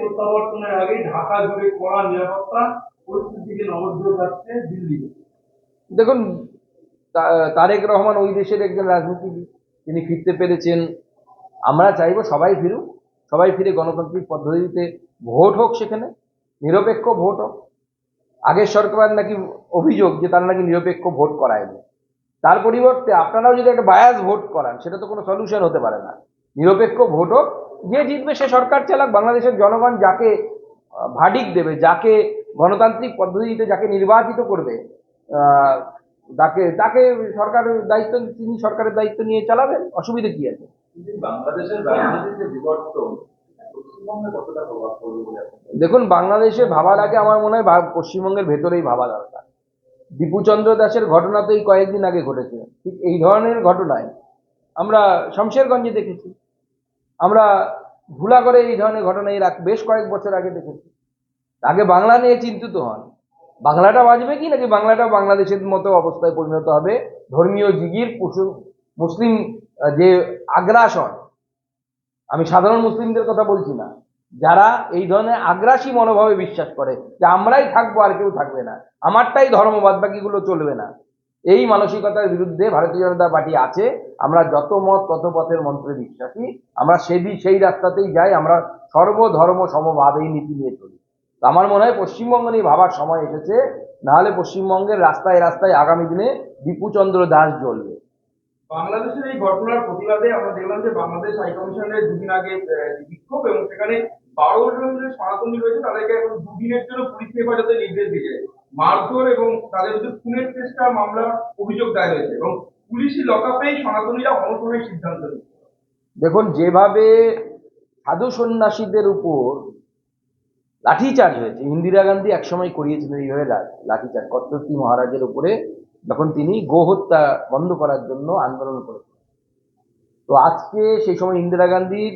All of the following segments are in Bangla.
প্রত্যাবর্তনের আগে ঢাকা জুড়ে কড়া নিরাপত্তা পরিস্থিতিকে যাচ্ছে দেখুন তারেক রহমান ওই দেশের একজন রাজনীতিবিদ, তিনি ফিরতে পেরেছেন। আমরা চাইব সবাই ফিরুক, সবাই ফিরে গণতান্ত্রিক পদ্ধতিতে ভোট হোক সেখানে, নিরপেক্ষ ভোট হোক। আগের সরকার নাকি অভিযোগ যে তারা নাকি নিরপেক্ষ ভোট করায়নি। তার পরিবর্তে আপনারাও যদি একটা বায়াস ভোট করান, সেটা তো কোনো সলিউশন হতে পারে না। নিরপেক্ষ ভোট হোক যে জিতবে সে সরকার চালাক বাংলাদেশের জনগণ যাকে ভাডিক দেবে যাকে গণতান্ত্রিক পদ্ধতিতে যাকে নির্বাচিত করবে তাকে তাকে সরকারের দায়িত্ব তিনি সরকারের দায়িত্ব নিয়ে চালাবেন? অসুবিধা কি আছে? বাংলাদেশের বিবর্তন দেখুন বাংলাদেশে ভাবার আগে আমার মনে হয় পশ্চিমবঙ্গের ভেতরেই ভাবা দরকার। দীপুচন্দ্র দাসের ঘটনা তো এই কয়েকদিন আগে ঘটেছে। ঠিক এই ধরনের ঘটনায় আমরা শমশেরগঞ্জে দেখেছি। আমরা ভুলা করে এই ধরনের ঘটনা এর বেশ কয়েক বছর আগে দেখেছি। আগে বাংলা নিয়ে চিন্তিত হন। বাংলাটা বাঁচবে কি নাকি? বাংলাটা বাংলাদেশের মতো অবস্থায় পরিণত হবে? ধর্মীয় জিগির পশু, মুসলিম যে আগ্রাসন, আমি সাধারণ মুসলিমদের কথা বলছি না। যারা এই ধরনের আগ্রাসী মনোভাবে বিশ্বাস করে যে আমরাই থাকব আর কেউ থাকবে না। আমারটাই ধর্মবাদ, বাকিগুলো চলবে না। এই মানসিকতার বিরুদ্ধে ভারতীয় জনতা পার্টি আছে। আমরা যত মত তত পথের মন্ত্রে বিশ্বাসী। আমরা সেদিন সেই রাস্তাতেই যাই, আমরা সর্বধর্ম সমভাবে এই নীতি নিয়ে চলি। তো আমার মনে হয় পশ্চিমবঙ্গ নিয়ে ভাবার সময় এসেছে, নাহলে পশ্চিমবঙ্গের রাস্তায় রাস্তায় আগামী দিনে দীপুচন্দ্র দাস জ্বলবে। বাংলাদেশের এই ঘটনার প্রতিবাদে আমরা দেখলাম যে বাংলাদেশ হাই কমিশনের দুদিন আগে বিক্ষোভ এবং সেখানে বারো জন যে সনাতনী রয়েছে, তাদেরকে এখন দুদিনের জন্য পুলিশ হেফাজতে নির্দেশ দিয়েছে। মারধর এবং তাদের বিরুদ্ধে খুনের চেষ্টা মামলা অভিযোগ দায়ের হয়েছে এবং পুলিশি লকআপেই সনাতনীরা অনশনের সিদ্ধান্ত দেখুন, যেভাবে সাধু সন্ন্যাসীদের উপর লাঠিচার্জ হয়েছে, ইন্দিরা গান্ধী একসময় করিয়েছিলেন এইভাবে লাঠিচার্জ কর্তৃ মহারাজের উপরে যখন তিনি গোহত্যা বন্ধ করার জন্য আন্দোলন করেছিলেন। তো আজকে সেই সময় ইন্দিরা গান্ধীর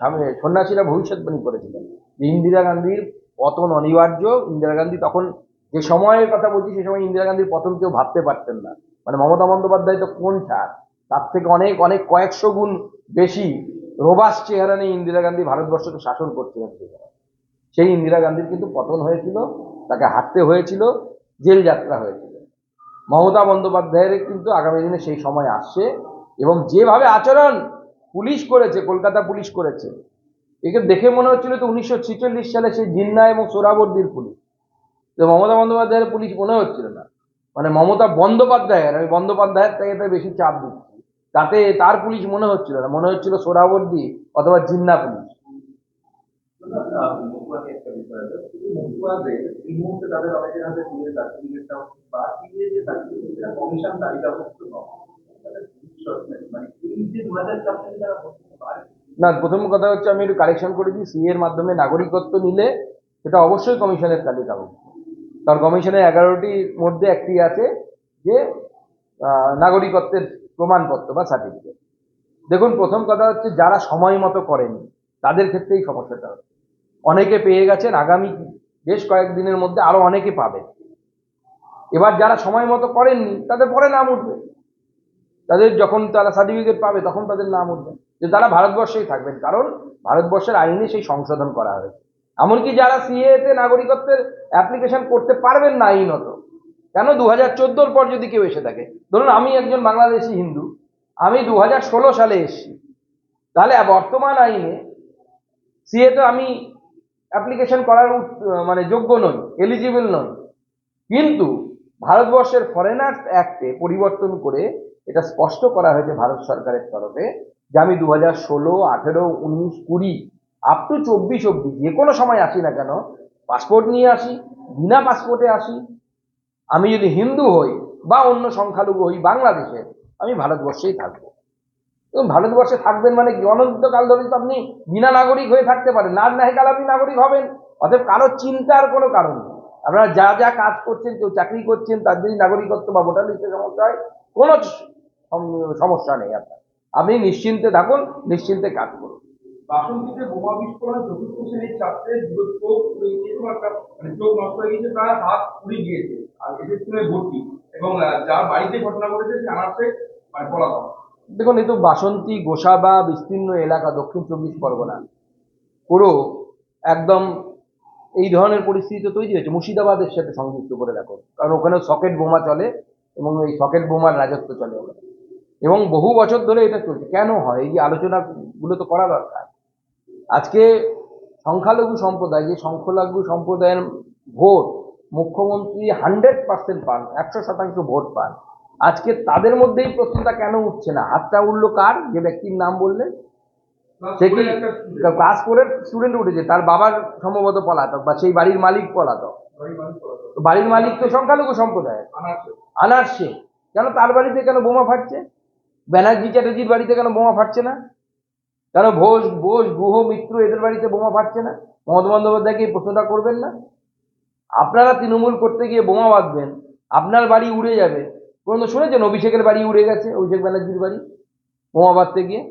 সামনে সন্ন্যাসীরা ভবিষ্যৎবাণী করেছিলেন যে ইন্দিরা গান্ধীর পতন অনিবার্য, ইন্দিরা গান্ধী তখন যে সময়ের কথা বলছি, সে সময় ইন্দিরা গান্ধীর পতন কেউ ভাবতে পারতেন না। মানে মমতা বন্দ্যোপাধ্যায় তো কোন ছাড় তার থেকে অনেক অনেক কয়েকশো গুণ বেশি রোবাস চেহারা নিয়ে ইন্দিরা গান্ধী ভারতবর্ষকে শাসন করছিলেন সেই ইন্দিরা গান্ধীর কিন্তু পতন হয়েছিল, তাকে হাঁটতে হয়েছিল, জেল যাত্রা হয়েছিল। মমতা বন্দ্যোপাধ্যায়ের কিন্তু আগামী দিনে সেই সময় আসছে এবং যেভাবে আচরণ পুলিশ করেছে, কলকাতা পুলিশ করেছে, একে দেখে মনে হচ্ছিল তো উনিশশো সালে সেই জিন্না এবং সোরাবর্দির পুলিশ। তো মমতা বন্দ্যোপাধ্যায়ের পুলিশ মনে হচ্ছিল না। মানে মমতা বন্দ্যোপাধ্যায়ের, আমি বন্দ্যোপাধ্যায়ের থেকে বেশি চাপ দিচ্ছি। তাতে তার পুলিশ মনে হচ্ছিল না। মনে হচ্ছিল সোরাবর্দি অথবা জিন্না পুলিশ। যে যে না, প্রথম কথা হচ্ছে আমি একটু কারেকশন করেছি সি এর মাধ্যমে নাগরিকত্ব নিলে সেটা অবশ্যই কমিশনের তালিকাভুক্ত কারণ কমিশনের এগারোটির মধ্যে একটি আছে যে নাগরিকত্বের প্রমাণপত্র বা সার্টিফিকেট দেখুন, প্রথম কথা হচ্ছে যারা সময় মতো করেনি, তাদের ক্ষেত্রেই সমস্যাটা হচ্ছে। অনেকে পেয়ে গেছেন, আগামী বেশ কয়েকদিনের মধ্যে আরও অনেকে পাবে এবার যারা সময় মতো করেননি, তাদের পরে নাম উঠবে। তাদের যখন তারা সার্টিফিকেট পাবে, তখন তাদের নাম উঠবে। যে তারা ভারতবর্ষেই থাকবেন, কারণ ভারতবর্ষের আইনে সেই সংশোধন করা হয়েছে। এমনকি যারা সিএ তে নাগরিকত্বের অ্যাপ্লিকেশন করতে পারবেন না আইনত কেন? দু হাজার চোদ্দোর পর যদি কেউ এসে থাকে। ধরুন, আমি একজন বাংলাদেশি হিন্দু। আমি দু হাজার ষোলো সালে এসেছি। তাহলে বর্তমান আইনে সিএ তে আমি অ্যাপ্লিকেশন করার মানে যোগ্য নই এলিজিবল নই। কিন্তু ভারতবর্ষের ফরেনার্স অ্যাক্টে পরিবর্তন করে এটা স্পষ্ট করা হয়েছে ভারত সরকারের তরফে যে আমি দু হাজার ষোলো, আঠেরো, উনিশ, কুড়ি আপ টু চব্বিশ অব্দি যে কোনো সময় আসি না কেন পাসপোর্ট নিয়ে আসি, বিনা পাসপোর্টে আসি, আমি যদি হিন্দু হই বা অন্য সংখ্যালঘু হই বাংলাদেশের আমি ভারতবর্ষেই থাকব। এবং ভারতবর্ষে থাকবেন মানে কি? অনন্তকাল ধরে তো আপনি বিনা নাগরিক হয়ে থাকতে পারেন, না না কাল আপনি নাগরিক হবেন। অতএব কারও চিন্তার কোনো কারণ নেই। আপনারা যা যা কাজ করছেন, কেউ চাকরি করছেন, তার যদি নাগরিকত্ব বা ভোটার লিস্টে সমস্যা হয় কোনো সমস্যা নেই আপনার। আপনি নিশ্চিন্তে থাকুন, নিশ্চিন্তে কাজ করুন। বাসন্তীতে বোমা বিস্ফোরণে চতুর্থ শ্রেণির ছাত্রের দুটো চোখ মানে চোখ নষ্ট হয়ে গিয়েছে, তার হাত পুড়ে গিয়েছে। আর এদের স্কুলে ভর্তি। এবং যার বাড়িতে ঘটনা ঘটেছে আনার্সে মানে পলাতক। দেখুন, এই তো বাসন্তী গোসাবা বিস্তীর্ণ এলাকা, দক্ষিণ চব্বিশ পরগনা। পুরো একদম এই ধরনের পরিস্থিতি তো তৈরি হয়েছে। মুর্শিদাবাদের সাথে সংযুক্ত করে রাখো কারণ ওখানে সকেট বোমা চলে এবং এই সকেট বোমার রাজত্ব চলে ওখানে। এবং বহু বছর ধরে এটা চলছে। কেন হয়? এই যে আলোচনাগুলো তো করা দরকার। আজকে সংখ্যালঘু সম্প্রদায় যে সংখ্যালঘু সম্প্রদায়ের ভোট মুখ্যমন্ত্রী হান্ড্রেড পার্সেন্ট পান একশো শতাংশ ভোট পান আজকে তাদের মধ্যেই প্রশ্নটা কেন উঠছে না? হাতটা উঠল কার? যে ব্যক্তির নাম বললেন সে কি ক্লাস ফোরের স্টুডেন্ট উঠেছে তার বাবার সম্ভবত পলাতক বা সেই বাড়ির মালিক পলাতক। বাড়ির মালিক তো সংখ্যালঘু সম্প্রদায়ের। আনার সে কেন তার বাড়িতে কেন বোমা ফাটছে? ব্যানার্জি চ্যাটার্জির বাড়িতে কেন বোমা ফাটছে না? কেন ঘোষ বোস গুহ মিত্র এদের বাড়িতে বোমা ফাটছে না। মমতা বন্দ্যোপাধ্যায়কে এই প্রশ্নটা করবেন না। আপনারা তৃণমূল করতে গিয়ে বোমা বাঁধবেন, আপনার বাড়ি উড়ে যাবে। কোনো শুনেছেন? অভিষেকের বাড়ি উড়ে গেছে, অভিষেক ব্যানার্জির বাড়ি, বোমা বাঁধতে গিয়ে।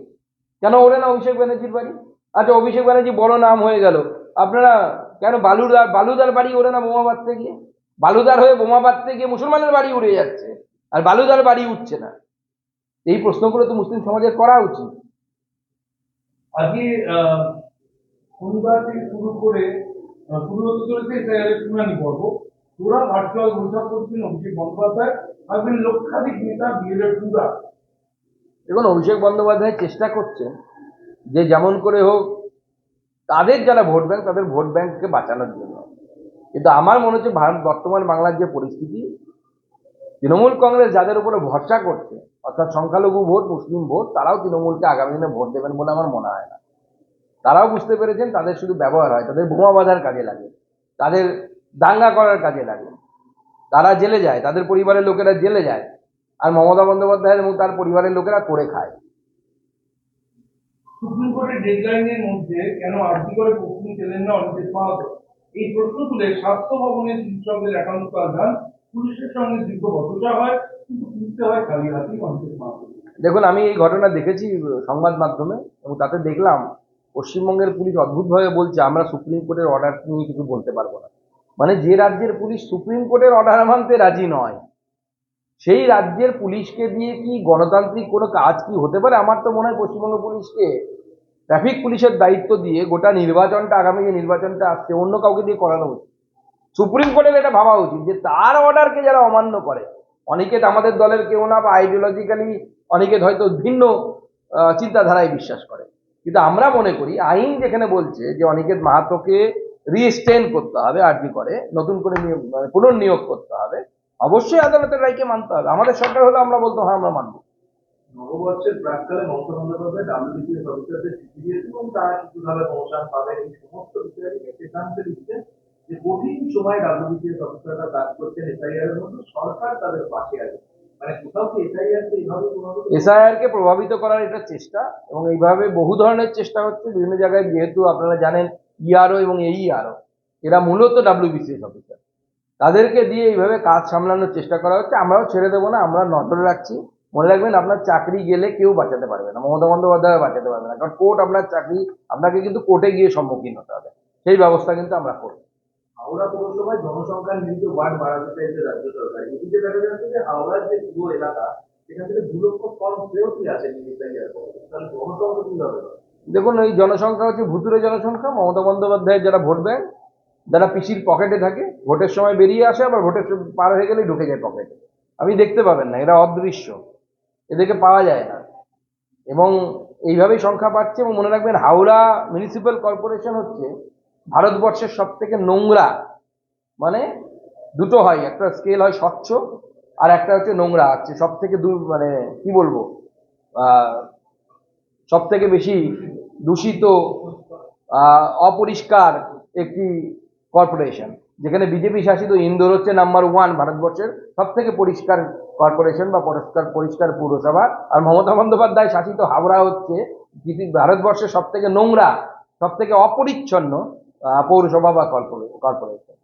কেন ওড়ে না অভিষেক ব্যানার্জির বাড়ি? আচ্ছা অভিষেক ব্যানার্জি বড় নাম হয়ে গেল। আপনারা কেন বালুদার বালুদার বাড়ি ওড়ে না বোমা বাঁধতে গিয়ে? বালুদার হয়ে বোমা বাঁধতে গিয়ে মুসলমানের বাড়ি উড়ে যাচ্ছে। আর বালুদার বাড়ি উঠছে না। এই প্রশ্নগুলো তো মুসলিম সমাজের করা উচিত। আজকে শনিবার থেকে শুরু করে শুরু হতে চলেছে এসআইআরের শুনানি পর্ব। তোরা ভার্চুয়াল বৈঠক করছেন অভিষেক বন্দ্যোপাধ্যায় থাকবেন লক্ষাধিক নেতা বিএলএর টুরা দেখুন, অভিষেক বন্দ্যোপাধ্যায় চেষ্টা করছেন যে যেমন করে হোক, তাদের যারা ভোট ব্যাংক, তাদের ভোট ব্যাংককে বাঁচানোর জন্য। কিন্তু আমার মনে হচ্ছে ভারত, বর্তমান বাংলার যে পরিস্থিতি তৃণমূল কংগ্রেস যাদের উপরে ভরসা করছে, অর্থাৎ সংখ্যালঘু ভোট, মুসলিম ভোট, তারাও তৃণমূলকে আগামী দিনে ভোট দেবেন বলে আমার মনে হয় না। তারাও বুঝতে পেরেছেন তাদের শুধু ব্যবহার হয়, তাদের বোমা বাঁধার কাজে লাগে, তাদের দাঙ্গা করার কাজে লাগে। তারা জেলে যায়, তাদের পরিবারের লোকেরা জেলে যায়, আর মমতা বন্দ্যোপাধ্যায় এবং তার পরিবারের লোকেরা করে খায়। সুপ্রিম কোর্টের ডেডলাইনের মধ্যে কেন আর্জি করে প্রশ্ন এই তুলে স্বাস্থ্য ভবনের চিকিৎসকদের একান্ত পুলিশের সঙ্গে দীর্ঘ দেখুন, আমি এই ঘটনা দেখেছি সংবাদ মাধ্যমে, এবং তাতে দেখলাম, পশ্চিমবঙ্গের পুলিশ অদ্ভুতভাবে বলছে, আমরা সুপ্রিম কোর্টের অর্ডার নিয়ে কিছু বলতে পারব না। মানে যে রাজ্যের পুলিশ সুপ্রিম কোর্টের অর্ডার মানতে রাজি নয়, সেই রাজ্যের পুলিশকে দিয়ে কি গণতান্ত্রিক কোনো কাজ কি হতে পারে? আমার তো মনে হয় পশ্চিমবঙ্গ পুলিশকে ট্রাফিক পুলিশের দায়িত্ব দিয়ে গোটা নির্বাচনটা, আগামী যে নির্বাচনটা আসছে, অন্য কাউকে দিয়ে করানো উচিত। সুপ্রিম কোর্টের এটা ভাবা উচিত যে তার অর্ডারকে যারা অমান্য করে অনেকে আমাদের দলের কেউ না বা আইডিওলজিক্যালি অনেকে হয়তো ভিন্ন চিন্তাধারায় বিশ্বাস করে। কিন্তু আমরা মনে করি, আইন যেখানে বলছে যে অনিকেত মাহাতোকে রিস্টেন করতে হবে আর্জি করে, নতুন করে নিয়োগ মানে পুনর্নিয়োগ করতে হবে, অবশ্যই আদালতের রায়কে মানতে হবে। আমাদের সরকার হলে আমরা বলতো হ্যাঁ আমরা মানবো। নববর্ষের মমতা বন্দ্যোপাধ্যায় চিঠি দিয়েছেন এবং তারা কিছুভাবে প্রমোশন পাবেন এই সমস্ত সিদ্ধান্ত দিচ্ছেন যে কঠিন সময় ডাব্লিউবিসিএস অফিসাররা কাজ করছেন এসআইআর এর মধ্যে সরকার তাদের পাশে আছে। মানে কোথাও এসআইআর কে এইভাবে কোনোভাবে এসআইআর কে প্রভাবিত করার এটা চেষ্টা এবং এইভাবে বহু ধরনের চেষ্টা হচ্ছে। বিভিন্ন জায়গায় যেহেতু আপনারা জানেন ইআরও এবং এইআরও এরা মূলত ডাব্লিউবিসিএস অফিসার তাদেরকে দিয়ে এইভাবে কাজ সামলানোর চেষ্টা করা হচ্ছে। আমরাও ছেড়ে দেবো না, আমরা নজরে রাখছি। মনে রাখবেন আপনার চাকরি গেলে কেউ বাঁচাতে পারবে না, মমতা বন্দ্যোপাধ্যায় বাঁচাতে পারবে না। কারণ কোর্ট আপনার চাকরি, আপনাকে কিন্তু কোর্টে গিয়ে সম্মুখীন হতে হবে। সেই ব্যবস্থা কিন্তু আমরা করব। হাওড়া পৌরসভায় জনসংখ্যার নিরিখে ওয়ার্ড বাড়াতে চাইছে রাজ্য সরকার। এদিকে দেখা যাচ্ছে যে হাওড়ার যে পুরো এলাকা, সেখান থেকে দু লক্ষ ফর্ম ফেরতই আসেনি এসআইআর তাহলে জনসংখ্যা কি দেখুন, এই জনসংখ্যা হচ্ছে ভুতুরে জনসংখ্যা। মমতা বন্দ্যোপাধ্যায়ের যারা ভোট দেয় যারা পিসির পকেটে থাকে, ভোটের সময় বেরিয়ে আসে, আবার ভোটের পার হয়ে গেলেই ঢুকে যায় পকেটে। আপনি দেখতে পাবেন না, এরা অদৃশ্য। এদেরকে পাওয়া যায় না। এবং এইভাবেই সংখ্যা পাচ্ছে এবং মনে রাখবেন হাওড়া মিউনিসিপ্যাল কর্পোরেশন হচ্ছে ভারতবর্ষের সব থেকে নোংরা মানে দুটো হয়, একটা স্কেল হয় স্বচ্ছ আর একটা হচ্ছে নোংরা হচ্ছে সব থেকে দূর মানে কি বলব সব থেকে বেশি দূষিত অপরিষ্কার একটি কর্পোরেশন যেখানে বিজেপি শাসিত ইন্দোর হচ্ছে নাম্বার ওয়ান ভারতবর্ষের সব থেকে পরিষ্কার কর্পোরেশন বা পরিষ্কার পরিষ্কার পৌরসভা। আর মমতা বন্দ্যোপাধ্যায় শাসিত হাওড়া হচ্ছে ভারতবর্ষের সব থেকে নোংরা সব থেকে অপরিচ্ছন্ন পৌরসভা বা কর্পোরেশন।